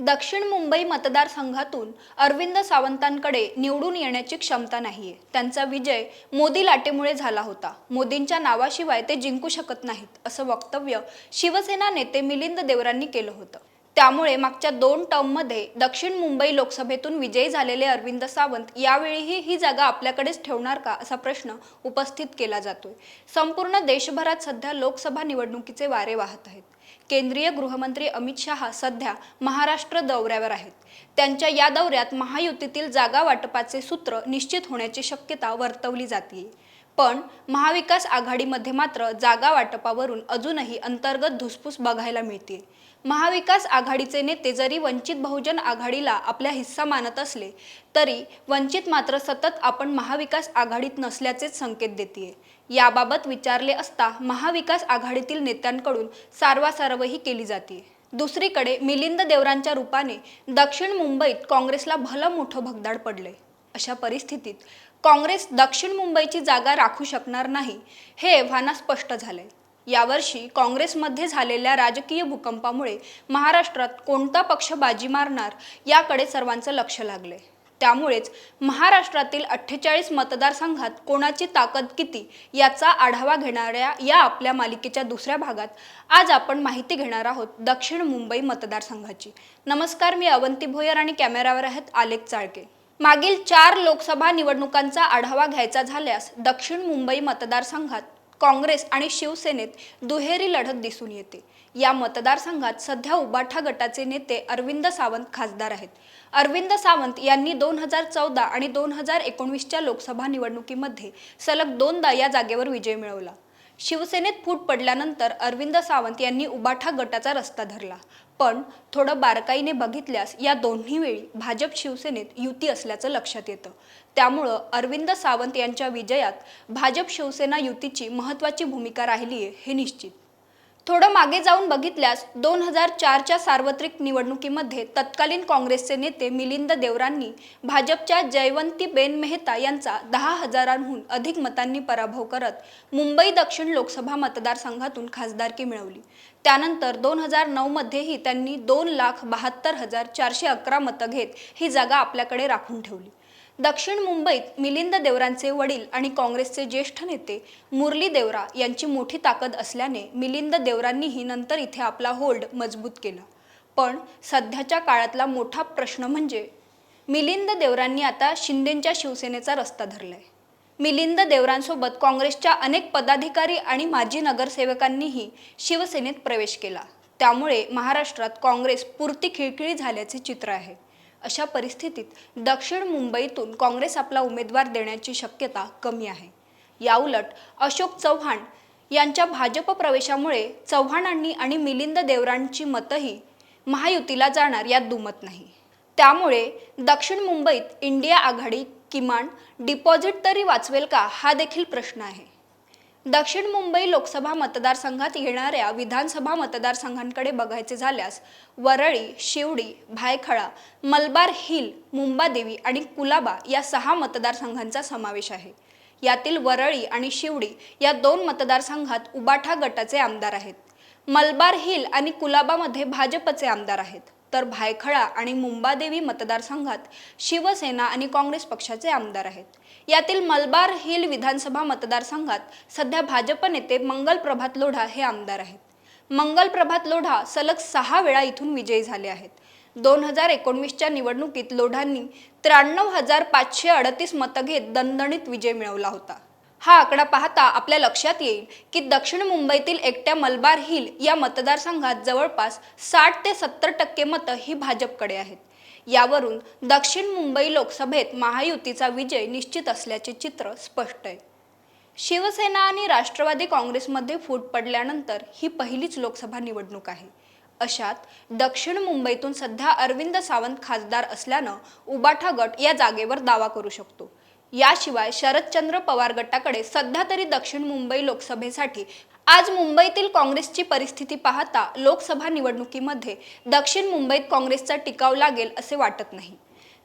दक्षिण मुंबई मतदारसंघातून अरविंद सावंतांकडे निवडून येण्याची क्षमता नाहीये. त्यांचा विजय मोदी लाटेमुळे झाला होता. मोदींच्या नावाशिवाय ते जिंकू शकत नाहीत असं वक्तव्य शिवसेना नेते मिलिंद देवरांनी केलं होतं. त्यामुळे मागच्या दोन टर्ममध्ये दक्षिण मुंबई लोकसभेतून विजयी झालेले अरविंद सावंत यावेळीही ही जागा आपल्याकडेच ठेवणार का असा प्रश्न उपस्थित केला जातोय. संपूर्ण देशभरात सध्या लोकसभा निवडणुकीचे वारे वाहत आहेत. केंद्रीय गृहमंत्री अमित शहा सध्या महाराष्ट्र दौऱ्यावर आहेत. त्यांच्या या दौऱ्यात महायुतीतील जागा वाटपाचे सूत्र निश्चित होण्याची शक्यता वर्तवली जाते पण महाविकास आघाडीमध्ये मात्र जागा वाटपावरून अजूनही अंतर्गत धुसफूस बघायला मिळते महाविकास आघाडीचे नेते जरी वंचित बहुजन आघाडीला आपला हिस्सा मानत असले तरी वंचित मात्र सतत आपण महाविकास आघाडीत नसल्याचेच संकेत देते याबाबत विचारले असता महाविकास आघाडीतील नेत्यांकडून सारवासारवही केली जाते दुसरीकडे मिलिंद देवरांच्या रूपाने दक्षिण मुंबईत काँग्रेसला भलं मोठं भगदाड पडले अशा परिस्थितीत काँग्रेस दक्षिण मुंबईची जागा राखू शकणार नाही हे एव्हाना स्पष्ट झाले. यावर्षी काँग्रेसमध्ये झालेल्या राजकीय भूकंपामुळे महाराष्ट्रात कोणता पक्ष बाजी मारणार याकडे सर्वांचं लक्ष लागले. त्यामुळेच महाराष्ट्रातील अठ्ठेचाळीस मतदारसंघात कोणाची ताकद किती याचा आढावा घेणाऱ्या या आपल्या मालिकेच्या दुसऱ्या भागात आज आपण माहिती घेणार आहोत दक्षिण मुंबई मतदारसंघाची. नमस्कार मी अवंती भोयर आणि कॅमेरावर आहेत आलेख चाळके. मागील चार लोकसभा निवडणुकांचा आढावा घ्यायचा झाल्यास दक्षिण मुंबई मतदारसंघात काँग्रेस आणि शिवसेनेत दुहेरी लढत दिसून येते. या मतदारसंघात सध्या उबाठा गटाचे नेते अरविंद सावंत खासदार आहेत. अरविंद सावंत यांनी दोन हजार चौदा आणि दोन हजार एकोणवीसच्या लोकसभा निवडणुकीमध्ये सलग दोनदा या जागेवर विजय मिळवला. शिवसेनेत फूट पडल्यानंतर अरविंद सावंत यांनी उबाठा गटाचा रस्ता धरला. पण थोडं बारकाईने बघितल्यास या दोन्ही वेळी भाजप शिवसेनेत युती असल्याचं लक्षात येतं. त्यामुळं अरविंद सावंत यांच्या विजयात भाजप शिवसेना युतीची महत्त्वाची भूमिका राहिली आहे हे निश्चित. थोडं मागे जाऊन बघितल्यास दोन हजार चारच्या सार्वत्रिक निवडणुकीमध्ये तत्कालीन काँग्रेसचे नेते मिलिंद देवरांनी भाजपच्या जयवंतीबेन मेहता यांचा दहा हजारांहून अधिक मतांनी पराभव करत मुंबई दक्षिण लोकसभा मतदारसंघातून खासदारकी मिळवली. त्यानंतर दोन हजार नऊमध्येही त्यांनी दोन लाख बहात्तर हजार चारशे अकरा मतं घेत ही जागा आपल्याकडे राखून ठेवली. दक्षिण मुंबईत मिलिंद देवरांचे वडील आणि काँग्रेसचे ज्येष्ठ नेते मुरली देवरा यांची मोठी ताकद असल्याने मिलिंद देवरांनीही नंतर इथे आपला होल्ड मजबूत केला. पण सध्याच्या काळातला मोठा प्रश्न म्हणजे मिलिंद देवरांनी आता शिंदेंच्या शिवसेनेचा रस्ता धरलाय. मिलिंद देवरांसोबत काँग्रेसच्या अनेक पदाधिकारी आणि माजी नगरसेवकांनीही शिवसेनेत प्रवेश केला. त्यामुळे महाराष्ट्रात काँग्रेस पुरती खिळखिळी झाल्याचे चित्र आहे. अशा परिस्थितीत दक्षिण मुंबईतून काँग्रेस आपला उमेदवार देण्याची शक्यता कमी आहे. याउलट अशोक चव्हाण यांच्या भाजप प्रवेशामुळे चव्हाणांनी आणि मिलिंद देवरांची मतही महायुतीला जाणार यात दुमत नाही. त्यामुळे दक्षिण मुंबईत इंडिया आघाडी किमान डिपॉझिट तरी वाचवेल का हा देखील प्रश्न आहे. दक्षिण मुंबई लोकसभा मतदारसंघात येणाऱ्या विधानसभा मतदारसंघांकडे बघायचे झाल्यास वरळी शिवडी भायखळा मलबार हिल मुंबादेवी आणि कुलाबा या सहा मतदारसंघांचा समावेश आहे. यातील वरळी आणि शिवडी या दोन मतदारसंघात उबाठा गटाचे आमदार आहेत. मलबार हिल आणि कुलाबामध्ये भाजपचे आमदार आहेत. तर भायखळा आणि मुंबादेवी मतदारसंघात शिवसेना आणि काँग्रेस पक्षाचे आमदार आहेत. यातील मलबार हिल विधानसभा मतदारसंघात सध्या भाजप नेते मंगल प्रभात लोढा हे आमदार आहेत. मंगल प्रभात लोढा सलग सहा वेळा इथून विजयी झाले आहेत. दोन हजार एकोणवीसच्या निवडणुकीत लोढांनी त्र्याण्णव हजार पाचशे अडतीस मतं घेत दणदणीत विजय मिळवला होता. हा आकडा पाहता आपल्या लक्षात येईल की दक्षिण मुंबईतील एकट्या मलबार हिल या मतदारसंघात जवळपास साठ ते सत्तर टक्के मतं ही भाजपकडे आहेत. यावरून दक्षिण मुंबई लोकसभेत महायुतीचा विजय निश्चित असल्याचे चित्र स्पष्ट आहे. शिवसेना आणि राष्ट्रवादी काँग्रेसमध्ये फूट पडल्यानंतर ही पहिलीच लोकसभा निवडणूक आहे. अशात दक्षिण मुंबईतून सध्या अरविंद सावंत खासदार असल्यानं उबाठा गट या जागेवर दावा करू शकतो. याशिवाय शरदचंद्र पवार गटाकडे सध्या तरी दक्षिण मुंबई लोकसभेसाठी. आज मुंबईतील काँग्रेसची परिस्थिती पाहता लोकसभा निवडणुकीमध्ये दक्षिण मुंबईत काँग्रेसचा टिकाव लागेल असे वाटत नाही.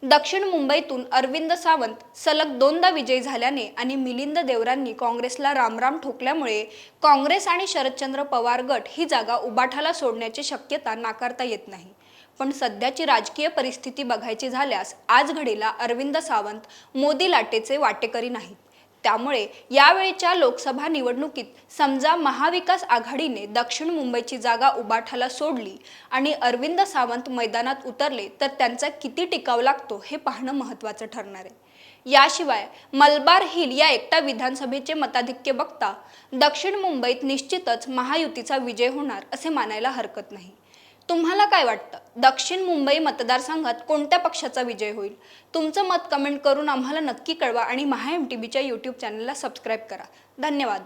दक्षिण मुंबईतून अरविंद सावंत सलग दोनदा विजयी झाल्याने आणि मिलिंद देवरांनी काँग्रेसला रामराम ठोकल्यामुळे काँग्रेस आणि शरदचंद्र पवार गट ही जागा उबाठाला सोडण्याची शक्यता नाकारता येत नाही. पण सध्याची राजकीय परिस्थिती बघायची झाल्यास आज घडीला अरविंद सावंत मोदी लाटेचे वाटेकरी नाहीत. त्यामुळे यावेळच्या लोकसभा निवडणुकीत समजा महाविकास आघाडीने दक्षिण मुंबईची जागा उबाठाला सोडली आणि अरविंद सावंत मैदानात उतरले तर त्यांचा किती टिकाव लागतो हे पाहणं महत्त्वाचं ठरणार आहे. याशिवाय मलबार हिल या एकटा विधानसभेचे मताधिक्य बघता दक्षिण मुंबईत निश्चितच महायुतीचा विजय होणार असे मानायला हरकत नाही. तुम्हाला काय वाटतं? दक्षिण मुंबई मतदारसंघात कोणत्या पक्षाचा विजय होईल? तुमचं मत कमेंट करून आम्हाला नक्की कळवा आणि महा एम टी बीच्या यूट्यूब चॅनलला सबस्क्राईब करा. धन्यवाद.